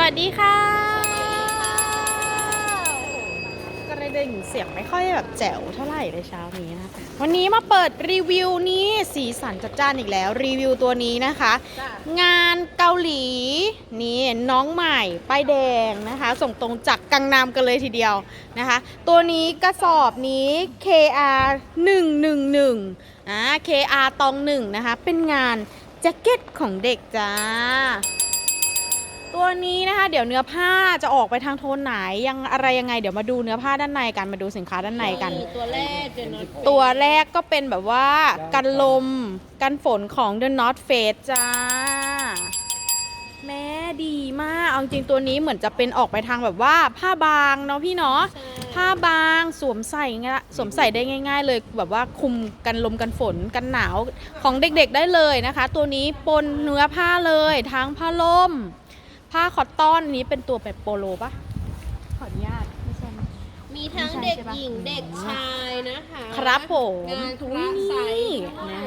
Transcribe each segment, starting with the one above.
วัสดีค่ะ กระดิ่งเสียงไม่ค่อยแบบแจ๋วเท่าไหร่เลยเช้านี้นะวันนี้มาเปิดรีวิวนี้สีสันจัดจ้านอีกแล้ว รีวิวตัวนี้นะคะ งานเกาหลีนี่น้องใหม่ป้ายแดงนะคะ ส่งตรงจากกังนามกันเลยทีเดียวนะคะ ตัวนี้กระสอบนี้ KR 111อ่า KR ตองหนึ่งนะคะ เป็นงานแจ็คเก็ตของเด็กจ้า ตัวนี้นะคะ เดี๋ยวเนื้อผ้าจะออกไปทางโทนไหนยังอะไรยังไง เดี๋ยวมาดูเนื้อผ้าด้านในกันมาดูสินค้าด้านในกัน ตัวแรกเดนอตตัวแรกก็เป็นแบบว่ากันลมกันฝนของ The North Face จ้า แม่ดีมาก เอาจริงๆตัวนี้เหมือนจะเป็นออกไปทางแบบว่าผ้าบางเนาะพี่เนาะผ้าบางสวมใส่ง่ายสวมใส่ได้ง่าย ๆ เลยแบบว่าคุมกันลมกันฝนกันหนาวของเด็กๆได้เลยนะคะ ตัวนี้ปนเนื้อผ้าเลยทั้งผ้าล่ม ผ้าคอตตอนอันนี้เป็นตัวแบบโปโลปะขออนุญาตไม่ใช่นะมีทั้งไม่ใช่เด็กใช่ปะหญิงเด็กชายนะคะครับผมงานคอุ๊ลายสไซนี่ส์นะ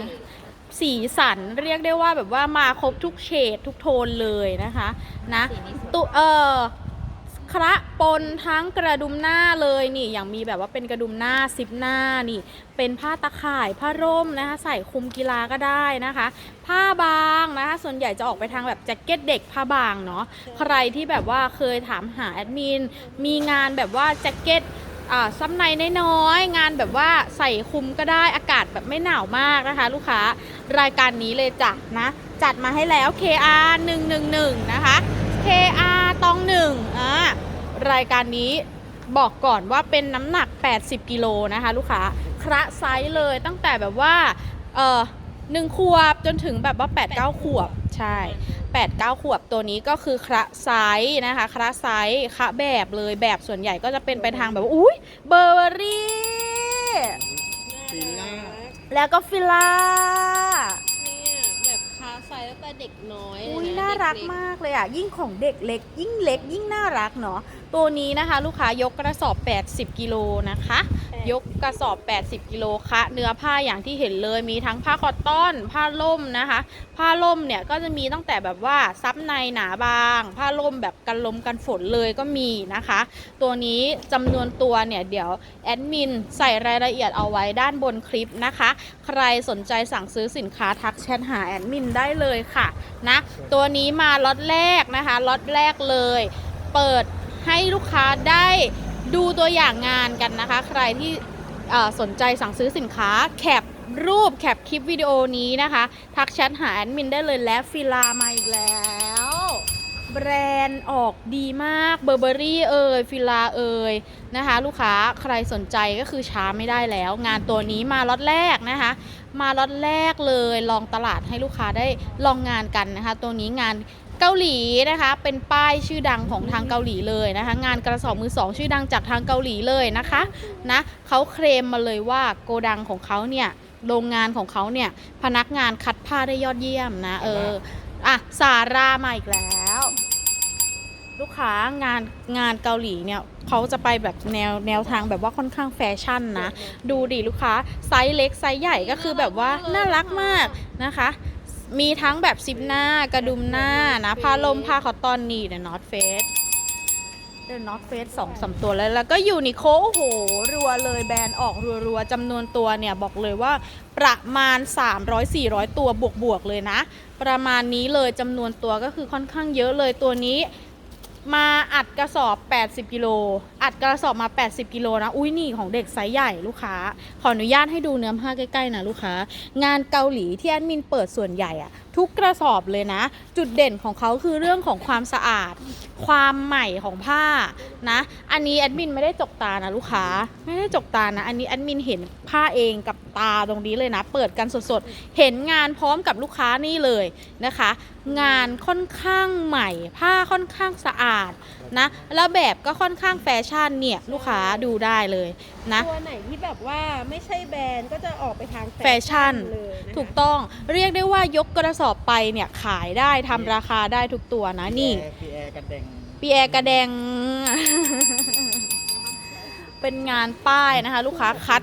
สีสันเรียกได้ว่าแบบว่ามาครบทุกเฉดทุกโทนเลยนะคะ นะตุเออ คระปนทั้งกระดุมหน้าเลยนี่อย่างมีแบบว่าเป็นกระดุมหน้าซิปหน้านี่ เป็นผ้าตะข่ายผ้าร่มนะคะ ใส่คุมกีฬาก็ได้นะคะ ผ้าบางนะคะ ส่วนใหญ่จะออกไปทางแบบแจ็คเก็ตเด็กผ้าบางเนาะใครที่แบบว่าเคยถามหาแอดมินมีงานแบบว่าแจ็คเก็ตอ่าซับในน้อยๆงานแบบว่าใส่คุมก็ได้อากาศแบบไม่หนาวมากนะคะ ลูกค้ารายการนี้เลยจ้ะนะ จัดมาให้แล้ว KR 111 นะคะ KR ตองหนึ่งอ่ารายการนี้บอกก่อนว่าเป็นน้ำหนัก 80 กิโลนะคะ ลูกค้าคระไซส์เลยตั้งแต่แบบว่าเออหนึ่งขวบจนถึงแบบว่า 8 9 ขวบใช่ 8 9 ขวบตัวนี้ก็คือคระไซส์นะคะคระไซส์คระแบบเลยแบบส่วนใหญ่ก็จะเป็นไปทางแบบว่าอุ้ยเบอร์เบอรี่ฟิลล่าแล้วก็ฟิลล่า รักมากเลยอะ ยิ่งของเด็กเล็ก ยิ่งเล็ก ยิ่งน่ารักเนาะ ตัวนี้นะคะ ลูกค้ายกกระสอบ 80 กิโลนะคะ ยกกระสอบ 80 กิโลคะเนื้อผ้าอย่างที่เห็นเลยมีทั้งผ้าคอตตอน ผ้าล่มนะคะ ผ้าล่มเนี่ยก็จะมีตั้งแต่แบบว่าซับในหนาบาง ผ้าล่มแบบกันลมกันฝนเลยก็มีนะคะ ตัวนี้จำนวนตัวเนี่ยเดี๋ยวแอดมินใส่รายละเอียดเอาไว้ด้านบนคลิปนะคะ ใครสนใจสั่งซื้อสินค้าทักแชทหาแอดมินได้เลยค่ะนะตัวนี้มาล็อตแรกนะคะล็อตแรกเลย เปิดให้ลูกค้าได้ ดูตัวอย่างงานกันนะคะ ใครที่สนใจสั่งซื้อสินค้าแคปรูปแคปคลิปวิดีโอนี้นะคะ ทักแชทหาแอดมินได้เลยและฟิลามาอีกแล้ว แบรนด์ออกดีมากเบอร์เบอรี่เอ่ยฟิลาเอ่ยนะคะ ลูกค้าใครสนใจก็คือช้าไม่ได้แล้ว งานตัวนี้มาล็อตแรกนะคะ มาล็อตแรกเลยลองตลาดให้ลูกค้าได้ลองงานกันนะคะ ตัวนี้งาน เกาหลีนะคะ เป็นป้ายชื่อดังของทางเกาหลีเลยนะคะ งานกระสอบมือสองชื่อดังจากทางเกาหลีเลยนะคะนะเขาเคลมมาเลยว่าโกดังของเขาเนี่ยโรงงานของเขาเนี่ยพนักงานคัดผ้าได้ยอดเยี่ยมนะเอออะซารามาอีกแล้ว ลูกค้างานงานเกาหลีเนี่ยเขาจะไปแบบแนวแนวทางแบบว่าค่อนข้างแฟชั่นนะ ดูดิลูกค้าไซส์เล็กไซส์ใหญ่ก็คือแบบว่าน่ารักมากนะคะ มีทั้งแบบซิปหน้ากระดุมหน้านะผ้าลมผ้าคอตตอนนี่เดอะนอตเฟสเดอะนอตเฟสสองสามตัวแล้วแล้วก็ยูนิโคโอ้โห รัวเลยแบรนด์ออกรัวๆจำนวนตัวเนี่ย บอกเลยว่าประมาณ 300-400 ตัวบวกๆเลยนะ ประมาณนี้เลยจำนวนตัวก็คือค่อนข้างเยอะเลยตัวนี้ มาอัดกระสอบ 80 กิโล อัดกระสอบมา 80 กิโลนะ อุ้ยนี่ของเด็กไซส์ใหญ่ลูกค้า ขออนุญาตให้ดูเนื้อผ้าใกล้ๆนะลูกค้า งานเกาหลีที่แอดมินเปิดส่วนใหญ่อะทุกกระสอบเลยนะ จุดเด่นของเขาคือเรื่องของความสะอาด ความใหม่ของผ้านะ อันนี้แอดมินไม่ได้จกตานะลูกค้า ไม่ได้จกตานะ อันนี้แอดมินเห็นผ้าเองกับตาตรงนี้เลยนะ เปิดกันสดๆ เห็นงานพร้อมกับลูกค้านี่เลยนะคะ งานค่อนข้างใหม่ ผ้าค่อนข้างสะอาดนะแล้วแบบก็ค่อนข้างแฟชั่นเนี่ยลูกค้าดูได้เลยนะ ตัวไหนที่แบบว่าไม่ใช่แบรนด์ก็จะออกไปทางแฟชั่นเลยนะคะถูกต้องเรียกได้ว่ายกกระสอบไปเนี่ยขายได้ทำราคาได้ทุกตัวนะนี่ พีแอร์กันแดงปีแอร์กระแดง เป็นงานป้ายนะคะ ลูกค้าคัด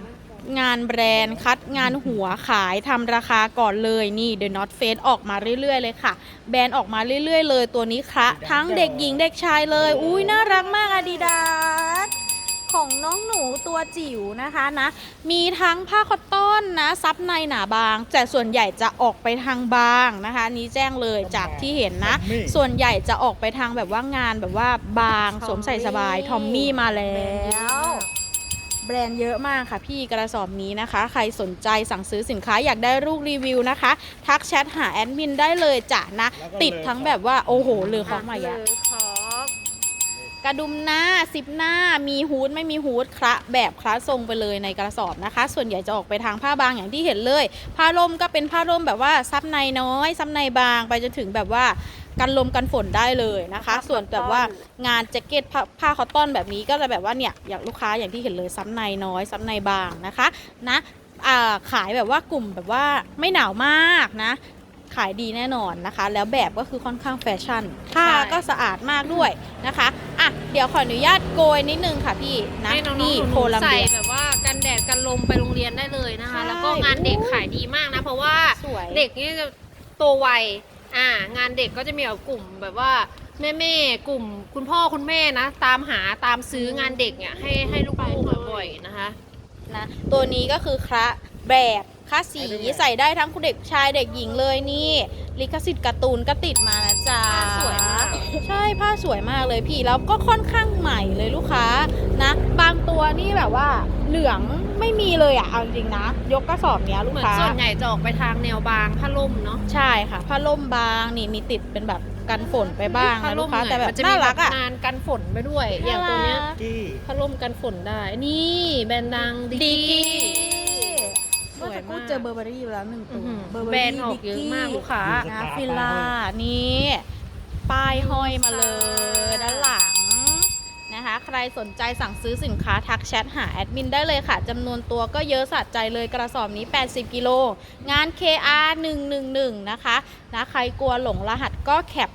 งานแบรนด์ คัดงานหัวขายทำราคาก่อนเลยนี่ The North Face ออกมาเรื่อยๆ เลยค่ะ แบรนด์ออกมาเรื่อยๆ เลยตัวนี้คะทั้งเด็กหญิงเด็กชายเลย อุ้ยน่ารักมาก Adidas ของน้องหนูตัวจิ๋วนะคะนะ มีทั้งผ้าคอตตอนนะซับในหนาบาง แต่ส่วนใหญ่จะออกไปทางบางนะคะอันนี้แจ้งเลยจากที่เห็นนะทอมมี่ส่วนใหญ่จะออกไปทางแบบว่างานแบบว่าบางสวมใส่สบายทอมมี่มาแล้ว แบรนด์เยอะมากค่ะพี่กระสอบนี้นะคะ ใครสนใจสั่งซื้อสินค้าอยากได้รูปรีวิวนะคะ ทักแชทหาแอดมินได้เลยจ้ะนะ แล้วก็ติดทั้งแบบว่าโอ้โหเรือของใหม่อะเยขอบกระดุมหน้าซิปหน้ามีฮูดไม่มีฮูดคละแบบคละทรงไปเลยในกระสอบนะคะ ส่วนใหญ่จะออกไปทางผ้าบางอย่างที่เห็นเลย ผ้าร่มก็เป็นผ้าร่มแบบว่าซับในน้อยซับในบางไปจนถึงแบบว่า กันลมกันฝนได้เลยนะคะ ส่วนแบบว่างานแจ็คเก็ตผ้าผ้าคอตตอนแบบนี้ก็จะแบบว่าเนี่ยอย่างลูกค้าอย่างที่เห็นเลยซับในน้อยซับในบางนะคะนะอ่าขายแบบว่ากลุ่มแบบว่าไม่หนาวมากนะขายดีแน่นอนนะคะ แล้วแบบก็คือค่อนข้างแฟชั่นผ้าก็สะอาดมากด้วยนะคะอะเดี๋ยวขออนุญาตโกยนิดนึงค่ะพี่นะให้น้องๆนี่หโคนูลัมๆใส่เบียแบบว่ากันแดดกันลมไปโรงเรียนได้เลยนะคะใช่แล้วก็งานเด็กขายดีมากนะ เพราะว่าสวยเด็กนี่จะโตไว อ่างานเด็กก็จะมีแบบกลุ่มแบบว่าแม่แม่ๆกลุ่มคุณพ่อคุณแม่นะ ตามหาตามซื้องานเด็กเนี่ยให้ให้ลูกๆบ่อยๆนะคะนะตัวนี้ก็คือคระแบบคาสีใส่ได้ทั้งคุณเด็กชายเด็กหญิงเลยนี่ ลิขสิทธิ์การ์ตูนก็ติดมานะจ๊ะผ้าสวยมากใช่ผ้าสวยมากเลยพี่แล้วก็ค่อนข้างใหม่เลยลูกค้านะ บางตัวนี่แบบว่า เหลืองไม่มีเลยอะเอาจริงๆนะยกกระสอบเนี้ยลูเหกมือนค้า ส่วนใหญ่จะออกไปทางแนวบางผ้าล่มเนาะ ใช่ค่ะผ้าล่มบางนี่มีติดเป็นแบบกันฝนไปบ้างผ้านะลูล่กมค้าเนี่ยแต่แบมับนจะน่ามีแบรับกอะ งานกันฝนไปด้วย อย่างตัวเนี้ยน่ารักกี้ผ้าล่มกันฝนได้ นี่แบรนด์ดังดิดีกี้เมื่อสักครู่สวยมากเจอเบอร์เบอรี่ไปแล้วหนึ่งอื้ตัอวหือเบอร์เบอแบรนรี่ด์ออกเยอะมากลูกค้า นะฟิลล่านี่ป้ายห้อยมาเลย ด้านหลัง นะคะ ใครสนใจสั่งซื้อสินค้าทักแชทหาแอดมินได้เลยค่ะจำนวนตัวก็เยอะสัดใจเลยกระสอบนี้ 80 กิโล งาน KR 111 นะคะนะใครกลัวหลงรหัสก็แคป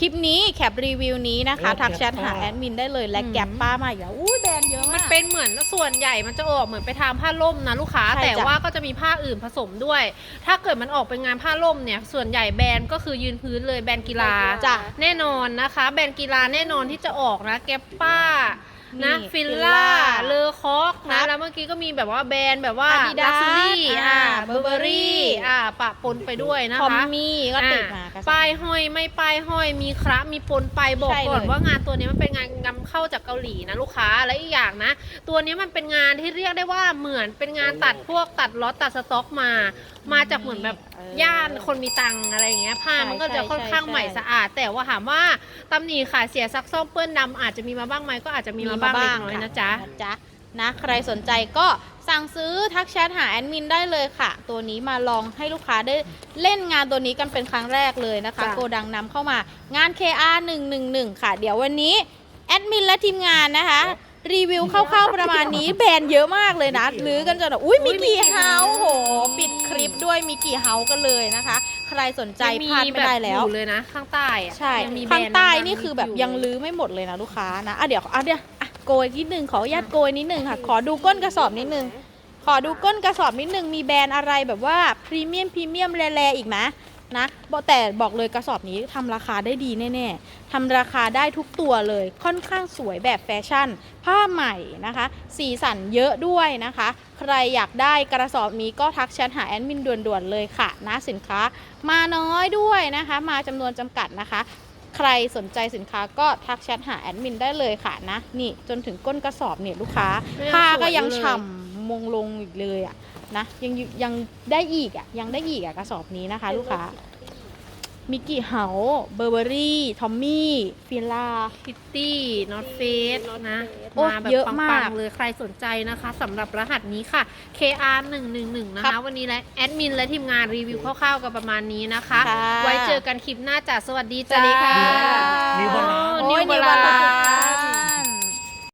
คลิปนี้แคปรีวิวนี้นะคะทักแชทหาแอดมินได้เลยและแก็บป้ามาอีกแล้วอุ้ยแบรนด์เยอะมัมานก เป็นเหมือนส่วนใหญ่มันจะออกเหมือนไปทางผ้าล่มนะลูกค้า ใช่แต่จ้ะว่าก็จะมีผ้าอื่นผสมด้วย ถ้าเกิดมันออกเป็นงานผ้าล่มเนี่ย ส่วนใหญ่แบรนด์ก็คือยืนพื้นเลยแบรนด์กีฬา จ้ะ แน่นอนนะคะ แบรนด์กีฬาแน่นอนที่จะออกนะแกปป้า นะนี่ฟิลล่า Fila เลอคอกครันะบแล้วเมื่อกี้ก็มีแบบว่าแบรนด์แบบว่า Adidas ดัซลี่อ่าอ่าเบอร์เบอรี่ Burberry อ่าปะปนไปด้วยนะทอมคะมี่ก็ติดมาอะกระสอบ ป้ายห้อยไม่ป้ายห้อยมีคระมีปนไปบอกใช่ก่อนเลย ว่างานตัวนี้มันเป็นงานนำ เข้าจากเกาหลีนะลูกค้าและอีกอย่างนะ ตัวนี้มันเป็นงานที่เรียกได้ว่าเหมือนเป็นงานตัดพวกตัดล็อตตัดสต็อกมา มาจากเหมือนแบบเออย่านคนมีตังค์อะไรอย่างเงี้ยผ้าใช่มันก็จะค่อนข้างใช่ใหม่ใช่สะอาด แต่ว่าถามว่าตำหนิขาเสียซักซ่อมเปื้อนดำอาจจะมีมาบ้างไหมก็อาจจะมีมาบ้างเล็กน้อยนะจ๊ะนะจ๊ะนะใครสนใจก็สั่งซื้อทักแชทหาแอดมินได้เลยค่ะ ตัวนี้มาลองให้ลูกค้าได้เล่นงานตัวนี้กันเป็นครั้งแรกเลยนะคะจ้ะโกดังนำเข้ามางาน KR 111 ค่ะ เดี๋ยววันนี้ แอดมินและทีมงานนะคะ รีวิวคร่าวๆประมาณนี้แบรนด์เยอะมากเลยนะหรือกันจนแบบอุ้ยมีกี่เฮาส์โห ปิดคลิปด้วยมีกี่เฮาส์กันเลยนะคะ ใครสนใจยังพลาดไม่ได้แล้ว อยู่เลยนะ ข้างใต้อะใช่ยังมีแบรข้างนด์ใต้ดัๆนี่คือแบบยู่ยังลื้อไม่หมดเลยนะลูกค้านะอะเดี๋ยวอะเดี๋ยวอะโกยนิดนึงขออนุญาตโกยนิดนึงค่ะ ขอดูก้นกระสอบนิดนึง ขอดูก้นกระสอบนิดนึงมีแบรนด์อะไรแบบว่าพรีเมียมพรีเมียมแร่ๆอีกไหม นะบอกแต่บอกเลยกระสอบนี้ทำราคาได้ดีแน่ๆทำราคาได้ทุกตัวเลยค่อนข้างสวยแบบแฟชั่น ผ้าใหม่นะคะ สีสันเยอะด้วยนะคะ ใครอยากได้กระสอบนี้ก็ทักแชทหาแอดมินด่วนๆเลยค่ะนะสินค้า มาน้อยด้วยนะคะ มาจำนวนจำกัดนะคะใครสนใจสินค้าก็ทักแชทหาแอดมินได้เลยค่ะนะ นี่จนถึงก้นกระสอบเนี่ยลูกค้าไม่ยังผ้าก็สวยอยู่ยังเลยฉ่ำ มงลงอีกเลยอะนะยังอยู่ยังได้อีกอะยังได้อีกอะกระสอบนี้นะคะ ลูกค้ามิกกี้เฮาเบอร์เบอรี่ ทอมมี่ ฟิลล่าคิตตี้ นอตเฟสนะโอ้มาแบบเยอะปัมากงๆเลยใครสนใจนะคะสำหรับรหัสนี้ค่ะ KR 1 1 1นะครัคะบวันนี้และแอดมินและทีมงานรีวิวคร่าวๆกันประมาณนี้นะคะค่ะไว้เจอกันคลิปหน้าจ้ะสวัสดีสจ้าวัสดีค่ะนิวบาลานซ์นิวโอ้ยบานิวลาบาลานนซ์